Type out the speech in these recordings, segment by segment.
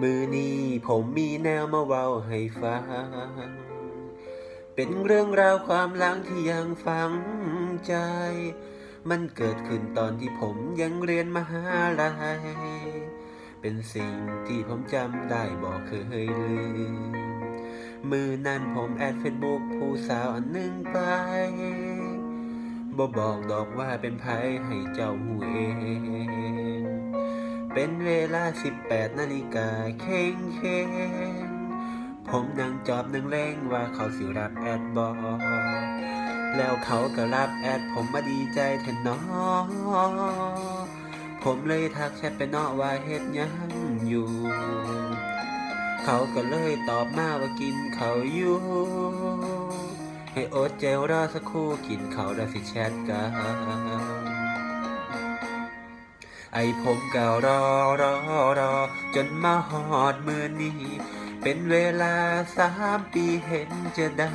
มือนี้ผมมีแนวมาเว้าให้ฟัง เป็นเรื่องราวความหลังที่ยังฝังใจ มันเกิดขึ้นตอนที่ผมยังเรียนมหาลัย เป็นสิ่งที่ผมจำได้บอกเคยลืม มือนั้นผมแอดเฟซบุ๊กผู้สาวอันหนึ่งไปบ่บอกดอกว่าเป็นไผให้เจ้าหูเอง เป็นเวลา 18 นาฬิกาเข่งเข่งผมนั่งจอบนั่งเล่งว่าเขาสิรับแอดบอแล้วเขาก็รับแอดผมมาดีใจแทนน้อผมเลยทักแชทไปนาะว่าเฮ็ดยังอยู่ เขาก็เลยตอบมาว่ากินเขาอยู่ ให้อดเจลรอสักครู่กินเขาแล้วสิแชทกัน ไอผมก็รอรอรอ จนมาหอดมือนี้ เป็นเวลาสามปีเห็นจะได้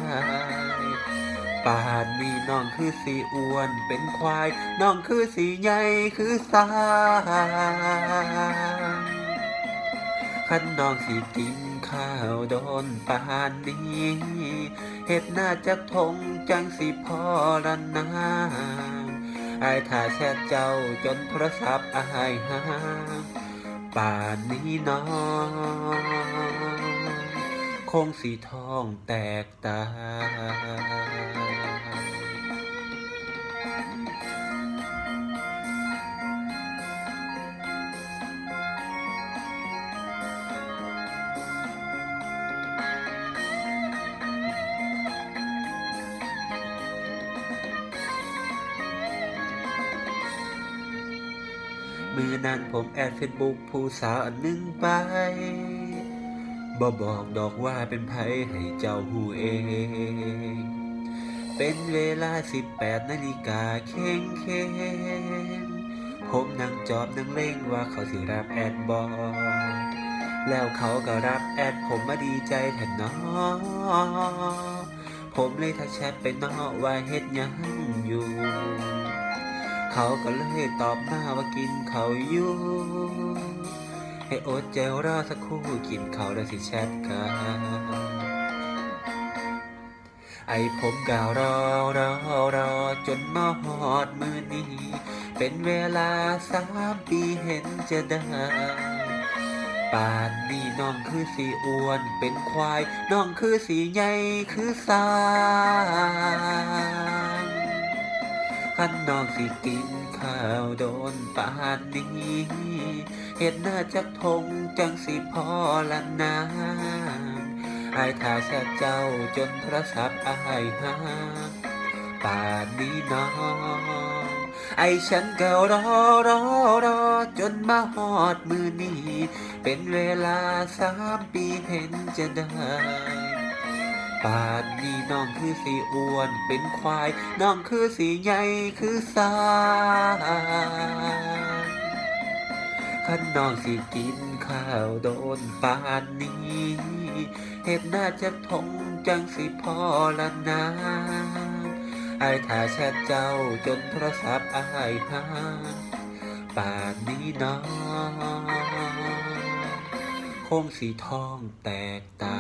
ป่านนี้น้องคือสีอ้วนเป็นควาย น้องคือสีใหญ่คือสาขันน้องสิกินข้าวโดนป่านนี้เห็ดหน้าจากทงจังสิพ่อละนา อายถ่าแชทเจ้าจนโทรศัพท์อายหาป่านนี้น้องคงสีทองแตกตา มือนั้นผมแอดเฟซบุ๊กผู้สาวอันหนึ่งไปบ่บอกดอกว่าเป็นไผให้เจ้าหูเอง เป็นเวลา 18นาฬิกาเข่งเข่งผมนั่งจอบนั่งเล่งว่าเขาสิรับแอดบอแล้วเขาก็รับแอดผมมาดีใจแทนน้องผมเลยทักแชทไปเนอว่าเฮ็ดยังอยู่ เขาก็เลยตอบมาว่ากินเขาอยู่ให้อดเจลรอสักครู่กินเขาแล้วสิแชทกันไอผมก็รอรอรอจนมาหอดมือนี้ เป็นเวลาสามปีเห็นจะได้ป่านนี้น้องคือสีอ้วนเป็นควาย น้องคือสีใหญ่คือสา งขันน้องสิกินข้าวโดนปานนี้เห็นหน้าจากทงจังสิพอละนาอายถ่าแชทเจ้าจนโทรศัพท์อายหาป่านนี้น้องไอฉันก็รอรอรอจนมาหอดมือนี้ เป็นเวลาสามปีเห็นจะได้ ป่านนี้น้องคือสีอ้วนเป็นควาย น้องคือสีใหญ่คือสาขันน้องสิกินข้าวโดนป่านนี้เห็ดหน้าจากทงจังสิพอละนาอายถ่าแชทเจ้าจนโทรศัพท์อายหาป่านนี้น้องคงสีทองแตกตา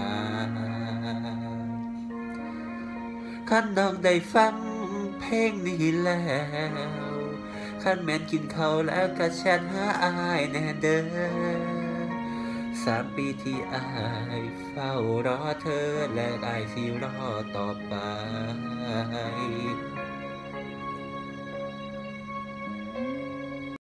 ขันน้องได้ฟังเพลงนี้แล้วขันแม่นกินเขาแล้วก็แชทหาอายแน่เด้อสามปีที่อายเฝ้ารอเธอและอายสิรอต่อไป